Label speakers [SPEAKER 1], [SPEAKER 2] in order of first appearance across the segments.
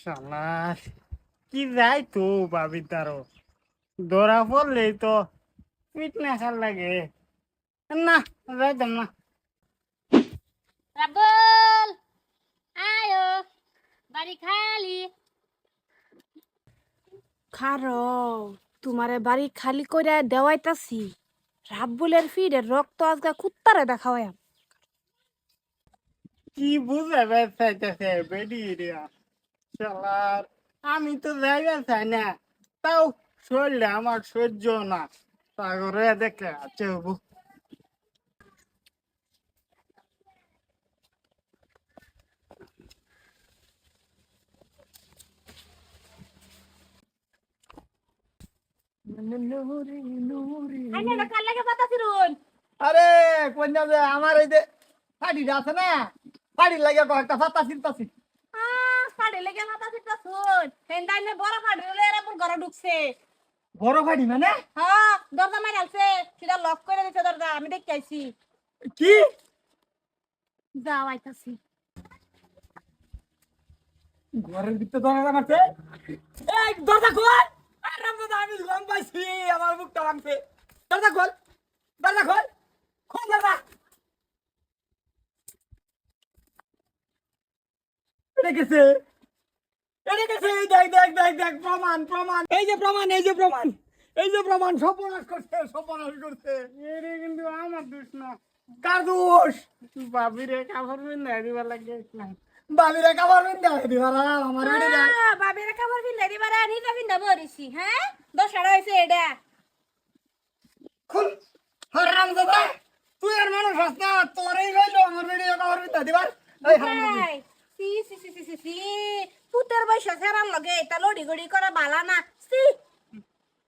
[SPEAKER 1] শালার কি যাই তো ভাবি তারও। ধরা পড়লেই তো না খাল লাগে। না যাইতাম না।
[SPEAKER 2] রাবল আয়ো বাড়ি খালি।
[SPEAKER 3] খারো তোমারে বাড়ি খালি করে দেওয়াইতাছি। রাব্বুলের ফিরে রক্ত আজকা কুত্তারে দেখাওয়াই
[SPEAKER 1] কি বুঝাবে চাইতেছে বেডি শালার আমি তো জায়গা চাই না। তাও শরীরে আমার সহ্য না। সাগরে দেখে আছে হবু
[SPEAKER 4] আরে কন্যা যে আমার এই যে ফাড়িটা আছে না ফাড়ির লাগে কয়েকটা ফাতা চিন্তাছি
[SPEAKER 2] আ ফাড়ে লাগে পাতা ফিরতা শুন হেন্দাই নে বড় ফাড়ে রে রাবল ঘরে ঢুকছে।
[SPEAKER 4] বড় ফাড়ি মানে?
[SPEAKER 2] হ্যাঁ দরজা মারি আলছে। সেটা লক করে দিছে দরজা আমি দেখতে আইছি।
[SPEAKER 4] কি?
[SPEAKER 2] যাও আইতাছি।
[SPEAKER 4] ঘরের ভিতরে দরজা মারছে? এই দরজা খোল! আরে রামদাদা আমি গম পাইছি আমার মুখটা ভাঙছে। দরজা খোল দরজা খোল খোল দরজা। এটা গেছে গেছে এই দেখ দেখ দেখ দেখ প্রমাণ প্রমাণ। এই যে প্রমাণ এই যে প্রমাণ এই যে প্রমাণ সর্বনাশ করছে সর্বনাশ করছে।
[SPEAKER 1] এরে কিন্তু আমার দোষ না।
[SPEAKER 4] কার দোষ?
[SPEAKER 1] ভাবিরে কাপড় পিন্ধা দিবার লাগে না।
[SPEAKER 4] বাবিরা কাবার বিন্দা আমার বেড়ে
[SPEAKER 2] বাবির কাপড় পিন্দা দিবারে নিজে পিন্দা বরিছি হ্যাঁ? দশটা হইছে এটা।
[SPEAKER 4] খুল হারাম দাদা তুই আর মানুষ হাস না তোরই রইল আমার ভিডিও কভার বিদ্যা দিবার। এই হারাম দাদা
[SPEAKER 2] সি সি সি সি সি। বয়স লগে এটা লড়ি গড়ি করা বালা না। সি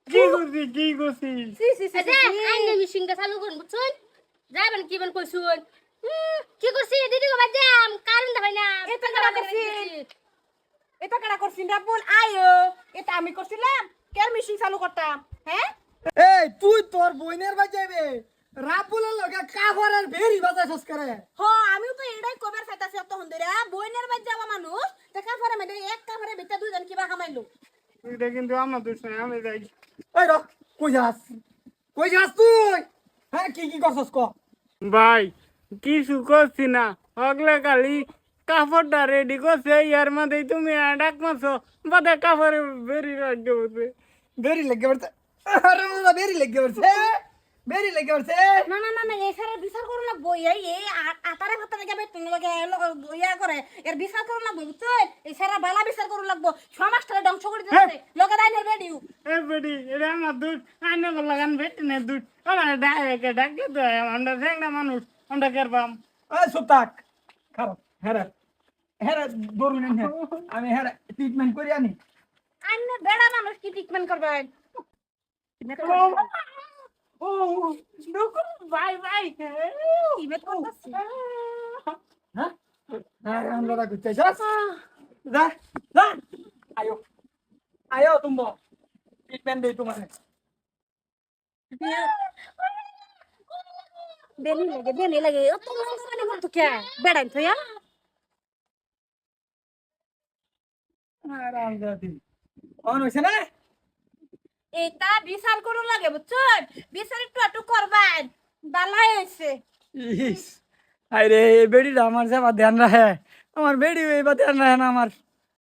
[SPEAKER 1] কি করছি কি করছি
[SPEAKER 2] সি সি সি
[SPEAKER 5] আচ্ছা আইনে চালু করুন বুঝছুন? যাবেন কি বেন কইছুন। কি করছি? দিদি গো বাজাম কারণ দেখাই না
[SPEAKER 2] এটা কেডা করছিন এটা করছিন রাবুল আয়ো এটা আমি করছিলাম কেন মিশিং চালু করতাম হ্যাঁ?
[SPEAKER 4] এই তুই তোর বইনের বাজাইবে। রাবুলের লগে কাভারের ভেরি বাজাই সস করে?
[SPEAKER 2] হ আমিও তো এটাই কবার চাইতাছি অত হন্দরে বইনের বাজ যাওয়া মানুষ দেখা পরে মেডে এক কাপড়ে ভিতরে দুইজন কিবা কামাইলো?
[SPEAKER 1] এটা কিন্তু আমার দোষ নাই আমি যাই।
[SPEAKER 4] এই র কই যাস? কই যাস তুই? হ্যাঁ কি কি করছস ক?
[SPEAKER 1] ভাই কিছু করছি না। হগলে কালি কাপড়টা রেডি করছে ইয়ার মধ্যে তুমি ডাক মারছো। বাদে কাপড়ে বেরি রাখতে
[SPEAKER 4] বেরি লেগে আরে বেরি লেগে পড়ছে বেরি লেগে
[SPEAKER 2] না না না না এই সারা বিচার করুন লাগবো এই এই আ- আতারে ভাতারে যাবে তুমি লগে ইয়া করে এর বিচার করুন লাগবো বুঝছ? এই সারা বালা বিচার করুন লাগবো সমাজটারে ধ্বংস করে দিতেছে লগে দাই নেবে দিউ
[SPEAKER 1] এ বেটি এটা আমার দুধ আইনে লাগান বেটি না দুধ। আমার ডাকে ডাকে তো আমরা ঠেংনা মানুষ আমরা কেরবাম
[SPEAKER 4] এই সুতাক খারাপ হেরা হেরা দৌড়ুন এনে আমি হেরা ট্রিটমেন্ট করি আনি।
[SPEAKER 2] আন্নে বেড়া মানুষ কি ট্রিটমেন্ট করবেন
[SPEAKER 1] ও দুকুন ভাই ভাই
[SPEAKER 2] ইমেট করতেছি
[SPEAKER 4] হ্যাঁ হ্যাঁ আমরা রাখতে চাই যা যা আয়ো আয়ো তুমি ট্রিটমেন্ট দেই তোমাকে
[SPEAKER 2] বেলি লাগে বেলি লাগে অত মানে করতো কে বেড়াই তো ইয়া
[SPEAKER 4] আরাম দাদি অন হইছে না
[SPEAKER 2] এটা বিচার করো লাগে, বুঝছেন? বিচার একটু একটু করবেন। বালাই হয়েছে।
[SPEAKER 4] আরে বেড়িটা আমার যাবার ধ্যান রাখে। আমার বেড়ি এবার ধ্যান রাখে না আমার।